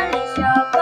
প্রাণে সব